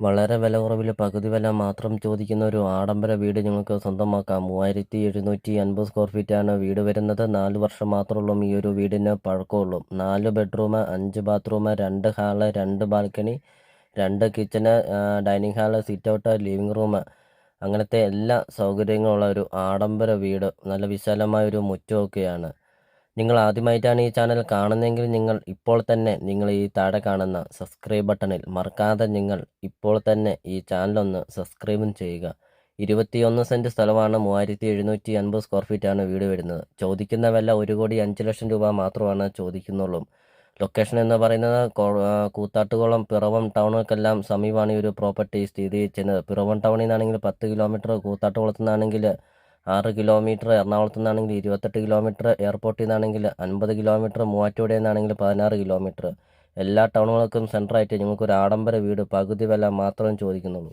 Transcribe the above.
വളരെ വില കുറവിൽ പകുതി വില മാത്രം ചോദിക്കുന്ന ഒരു ആഡംബര വീട് ഞങ്ങൾക്ക് സ്വന്തമാക്കാം. മൂവായിരത്തി എഴുന്നൂറ്റി അൻപത് സ്ക്വയർ ഫീറ്റാണ് വീട് വരുന്നത്. നാല് വർഷം മാത്രമുള്ളൂ ഈ ഒരു വീടിന് പഴക്കമുള്ളൂ. നാല് ബെഡ്റൂം അഞ്ച് ബാത്റൂം രണ്ട് ഹാൾ രണ്ട് ബാൽക്കണി രണ്ട് kitchen dining hall sit out living room അങ്ങനത്തെ എല്ലാ സൗകര്യങ്ങളുള്ള ഒരു ആഡംബര വീട്. നല്ല വിശാലമായ ഒരു മുറ്റമൊക്കെയാണ്. നിങ്ങൾ ആദ്യമായിട്ടാണ് ഈ ചാനൽ കാണുന്നതെങ്കിൽ നിങ്ങൾ ഇപ്പോൾ തന്നെ നിങ്ങൾ ഈ താഴെ കാണുന്ന സബ്സ്ക്രൈബ് ബട്ടണിൽ മറക്കാതെ നിങ്ങൾ ഇപ്പോൾ തന്നെ ഈ ചാനലൊന്ന് സബ്സ്ക്രൈബും ചെയ്യുക. ഇരുപത്തിയൊന്ന് സെന്റ് സ്ഥലമാണ് മൂവായിരത്തി എഴുന്നൂറ്റി അൻപത് സ്ക്വയർ ഫീറ്റാണ് വീട് വരുന്നത്. ചോദിക്കുന്ന വില ഒരു കോടി അഞ്ച് ലക്ഷം രൂപ മാത്രമാണ് ചോദിക്കുന്നുള്ളൂ. ലൊക്കേഷൻ എന്ന് പറയുന്നത് കൂത്താട്ടുകുളം പിറവം ടൗണുകൾക്കെല്ലാം സമീപമാണ് ഈ ഒരു പ്രോപ്പർട്ടി സ്ഥിതി ചെയ്യുന്നത്. പിറവം ടൗണിൽ നിന്നാണെങ്കിൽ പത്ത് കിലോമീറ്റർ കൂത്താട്ടുകുളത്തു നിന്നാണെങ്കിൽ ആറ് കിലോമീറ്റർ എറണാകുളത്തു നിന്നാണെങ്കിൽ ഇരുപത്തെട്ട് കിലോമീറ്റർ എയർപോർട്ടിൽ നിന്നാണെങ്കിൽ അൻപത് കിലോമീറ്റർ മൂവാറ്റുപുഴയിൽ നിന്നാണെങ്കിൽ പതിനാറ് കിലോമീറ്റർ. എല്ലാ ടൗണുകൾക്കും സെന്ററായിട്ട് നിങ്ങൾക്ക് ഒരു ആഡംബര വീട് പകുതി വില മാത്രം ചോദിക്കുന്നുള്ളൂ.